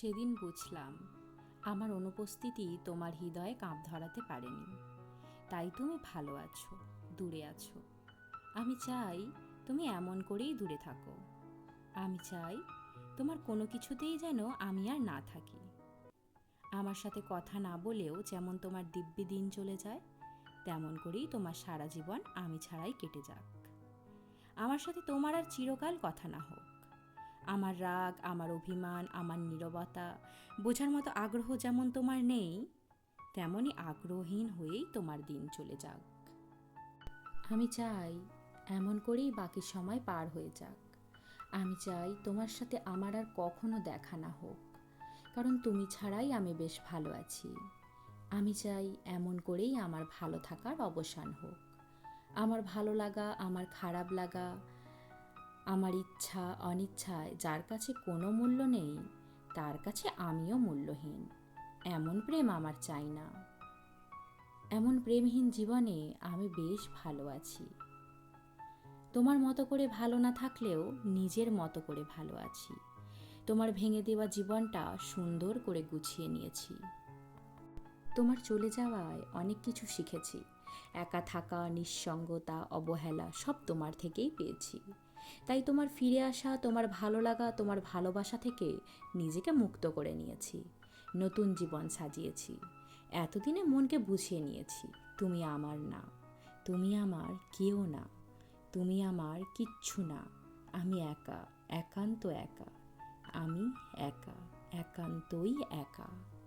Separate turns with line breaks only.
সেদিন বুঝলাম, আমার অনুপস্থিতি তোমার হৃদয়ে কাঁপ ধরাতে পারেনি। তাই তুমি ভালো আছো, দূরে আছো। আমি চাই তুমি এমন করেই দূরে থাকো। আমি চাই তোমার কোনো কিছুতেই যেন আমি আর না থাকি। আমার সাথে কথা না বলেও যেমন তোমার দিব্যি দিন চলে যায়, তেমন করেই তোমার সারা জীবন আমি ছাড়াই কেটে যাক। আমার সাথে তোমার আর চিরকাল কথা না হোক। আমার রাগ, আমার অভিমান, আমার নীরবতা, বোঝার মতো আগ্রহ যেমন তোমার নেই তেমনই আগ্রহহীন হয়েই তোমার দিন চলে যাক। আমি চাই এমন করেই বাকি সময় পার হয়ে যাক। আমি চাই তোমার সাথে আমার আর কখনো দেখা না হোক, কারণ তুমি ছাড়াই আমি বেশ ভালো আছি। আমি চাই এমন করেই আমার ভালো থাকার অবসান হোক। আমার ভালো লাগা, আমার খারাপ লাগা আমার ইচ্ছা, অনিচ্ছায় যার কাছে কোনো মূল্য নেই, তার কাছে আমিও মূল্যহীন। এমন প্রেম আমার চাই না। এমন প্রেমহীন জীবনে আমি বেশ ভালো আছি। তোমার মতো করে ভালো না থাকলেও নিজের মতো করে ভালো আছি। তোমার ভেঙে দেওয়া জীবনটা সুন্দর করে গুছিয়ে নিয়েছি। তোমার চলে যাওয়ায় অনেক কিছু শিখেছি। একা থাকা, নিঃসঙ্গতা, অবহেলা সব তোমার থেকেই পেয়েছি। তাই তোমার ফিরে আসা, তোমার ভালো লাগা, তোমার ভালোবাসা থেকে নিজেকে মুক্ত করে নিয়েছি। নতুন জীবন সাজিয়েছি। এতদিনে মনকে বুঝিয়ে নিয়েছি, তুমি আমার না। তুমি আমার কেউ না। তুমি আমার কিচ্ছু না। আমি একা, একান্ত একা। আমি একা, একান্তই একা।